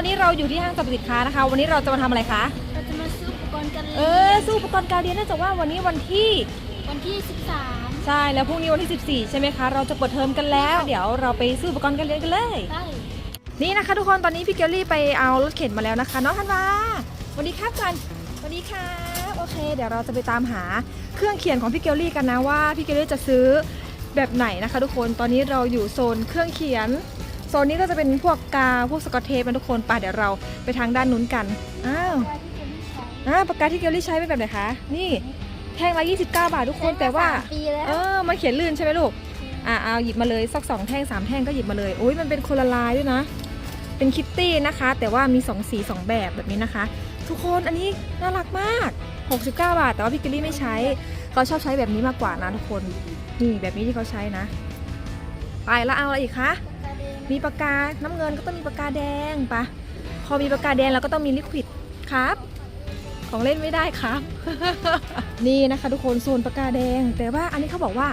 อนนี้เราอยู่ที่ห้างสรรพสินค้านะคะ วันนี้เราจะมาทำอะไรคะ เราจะมาซื้ออุปกรณ์การเอเรียอนสู้อุปกรณ์การเรียนเนื่องจากว่าวันนี้วันที่ วันที่ 13ใช่ แล้วพรุ่งนี้วันที่ 14 ใช่ไหมคะ เราจะเปิดเทอมกันแล้ว เดี๋ยวเราไปซื้ออุปกรณ์การเรียนกันเลย ได้นี่นะคะ ทุกคน ตอนนี้พี่เกลลี่ไปเอารถเข็นมาแล้วนะคะน้องธันวาสวัสดีครับกันสวัสดีครับโอเค เดี๋ยวเราจะไปตามหาเครื่องเขียนของพี่เกลลี่กันนะว่าพี่เกลลี่จะซื้อแบบไหนนะคะ ทุกคน ตอนนี้เราอยู่โซนเครื่องเขียน โซนนี้ก็จะเป็นพวกกาวพวกสกอตเทปนะทุกคนไปเดี๋ยวเราไปทางด้านนู้นกันอ้าวว่าที่จะไม่ใช้อ่าปากกาที่เกลลี่ใช้เป็นแบบไหนคะนี่แท่งละ29 บาททุกคนแต่ว่าใช้มสมปีแล้วเออมันเขียนลื่นใช่ไหมลูกอะเอาหยิบมาเลยสักสองแท่งสามแท่งก็หยิบมาเลยโอ้ยมันเป็นคนละลายด้วยนะเป็นคิตตี้นะคะ แต่ว่ามีสองสีสองแบบแบบนี้นะคะ ทุกคนอันนี้น่ารักมาก 69 บาท แต่ว่าพี่เกลลี่ไม่ใช้เขาชอบใช้แบบนี้มากกว่านะทุกคนนี่แบบนี้ที่เขาใช้นะ ไปแล้วเอาอะไรอีกคะ มีปากกาน้ำเงินก็ต้องมีปากกาแดงปะพอมีปากกาแดงเราก็ต้องมีลิควิดครับ ของเล่นไม่ได้ครับ นี่นะคะ ทุกคนโซนปากกาแดง แต่ว่าอันนี้เขาบอกว่า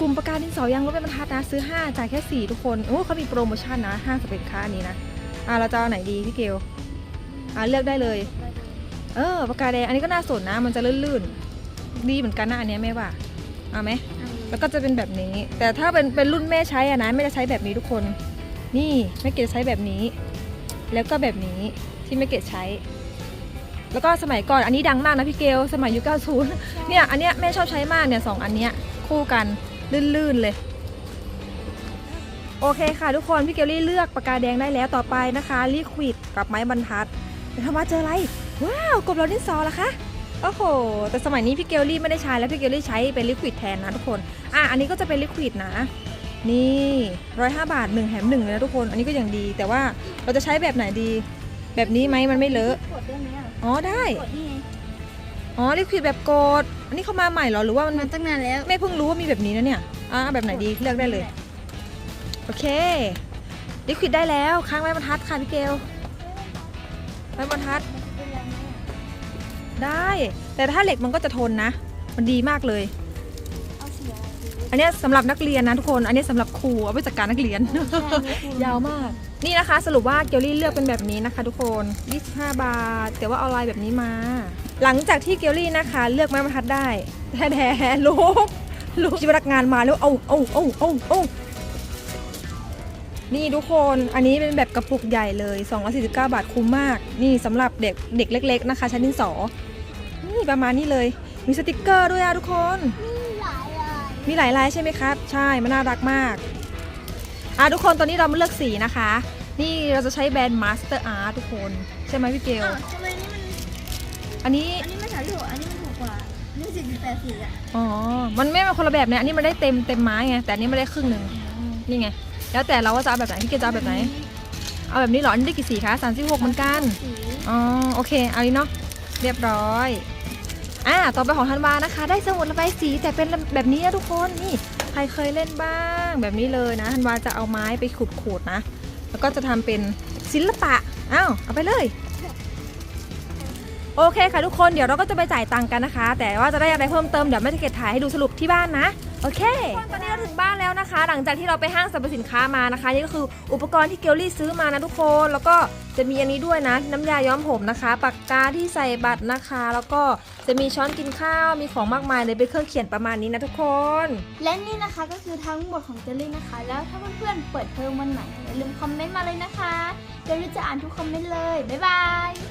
กลุ่มปากกาดินสอยางลดเป็นบรรทัดนะซื้อ 5 จ่ายแค่ 4 ทุกคนโอ้เขามีโปรโมชั่นนะห้างสรรพสินค้าอันนี้นะอะเราจะเอาไหนดีพี่เกลอะเลือกได้เลย เออปากกาแดงอันนี้ก็น่าสนนะ มันจะลื่นๆดีเหมือนกันนะอันเนี้ยแม่ว่าเอาไหมแล้วก็จะเป็นแบบนี้ แต่ถ้าเป็นเป็นรุ่นแม่ใช้อะนะไม่ได้ใช้แบบนี้ทุกคน นี่แม่เกดใช้แบบนี้ แล้วก็แบบนี้ที่แม่เกดใช้ แล้วก็สมัยก่อนอันนี้ดังมากนะพี่เกลสมัยยุค90เนี่ยอันเนี้ยแม่ชอบใช้มากเนี่ยสองอันเนี้ยคู่กันลื่นๆเลยโอเคค่ะทุกคนพี่เกลลี่เลือกปากกาแดงได้แล้วต่อไปนะคะลิควิดกับไม้บรรทัดเดี๋ยวทำว่าเจออะไร ว้าวกบเราดินสอเหรอคะโอ้โห แต่สมัยนี้พี่เกลลี่ไม่ได้ใช้แล้วพี่เกลลี่ใช้เป็นลิควิดแทนนะทุกคน อะอันนี้ก็จะเป็นลิควิดนะ นี่ร้อยห้าบาทหนึ่งแถมหนึ่งเลยนะทุกคน อันนี้ก็ยังดี แต่ว่าเราจะใช้แบบไหนดี แบบนี้ไหมมันไม่เลอะกดได้ไหมอะอ๋อได้ กดนี่ไงอ๋อลิควิดแบบโกดอันนี้เข้ามาใหม่เหรอหรือว่ามันมันตั้งนานแล้วไม่เพิ่งรู้ว่ามีแบบนี้นะเนี่ยอะแบบไหนดีเลือกได้เลยโอเคลิควิดได้แล้วค้างไม้บรรทัดค่ะพี่เกลไม้บรรทัด ได้ แต่ถ้าเหล็กมันก็จะทนนะ มันดีมากเลยเอาสี อันเนี้ยสำหรับนักเรียนนะทุกคน อันนี้สำหรับครูเอาไปจัดการนักเรียน ยาวมาก นี่นะคะ สรุปว่าเกลลี่เลือกเป็นแบบนี้นะคะ ทุกคน 25 บาท แต่ว่าเอาลายแบบนี้มา หลังจากที่เกลลี่นะคะ เลือกไม้บรรทัดได้แต่แท้ลูกลูกที่พนักงานมาแล้วเอาเอาเอาเอาเอานี่ทุกคนอันนี้เป็นแบบกระปุกใหญ่เลย 249 บาทคุ้มมาก นี่สำหรับเด็กเด็กเล็ก ๆ นะคะ ชั้นดินสอนี่ประมาณนี้เลย มีสติกเกอร์ด้วยอะทุกคน มีหลายลายใช่ไหมครับ ใช่มันน่ารักมากอะทุกคนตอนนี้เรามาเลือกสีนะคะ นี่เราจะใช้แบรนด์ Master Art ทุกคน ใช่ไหมพี่เกลอะทำไมนี่มันอันนี้ อันนี้ไม่ถ่ายถูกอันนี้มันถูกกว่าอันนี่สี่สิบแปดสีอะอ๋อ มันไม่เป็นคนละแบบเนี่ยอันนี้มันได้เต็มเต็มไม้ไง แต่อันนี้ไม่ได้ครึ่งหนึ่ง นี่ไง แล้วแต่เราว่าจะเอาแบบไหน พี่เกลจะเอาแบบไหน เอาแบบนี้เหรอ อันนี้ได้กี่สีคะ36เหมือนกัน สีอ๋อ โอเค เอานี้เนาะ เรียบร้อย อ่าต่อไปของธันวานะคะ ได้สมุดระบายสีแต่เป็นแบบนี้นะทุกคนนี่ใครเคยเล่นบ้างแบบนี้เลยนะธันวาจะเอาไม้ไปขูดๆนะ แล้วก็จะทำเป็นศิลปะอ้าวเอาไปเลย โอเคค่ะทุกคนเดี๋ยวเราก็จะไปจ่ายตังค์กันนะคะ แต่ว่าจะได้อะไรเพิ่มเติมเดี๋ยวแม่จะเก็บถ่ายให้ดูสรุปที่บ้านนะ โอเคตอนนี้เราถึงบ้าน นะคะ หลังจากที่เราไปห้างสรรพสินค้ามานะคะ นี่ก็คืออุปกรณ์ที่เกลลี่ซื้อมานะทุกคน แล้วก็จะมีอันนี้ด้วยนะ น้ำยาย้อมผมนะคะปากกาที่ใส่บัตรนะคะ แล้วก็จะมีช้อนกินข้าวมีของมากมายเลยเป็นเครื่องเขียนประมาณนี้นะทุกคน และนี่นะคะก็คือทั้งหมดของเจลลี่นะคะ แล้วถ้าเพื่อนๆเปิดเทอมวันไหนอย่าลืมคอมเมนต์มาเลยนะคะเจลลี่จะอ่านทุกคอมเมนต์เลยบ๊ายบาย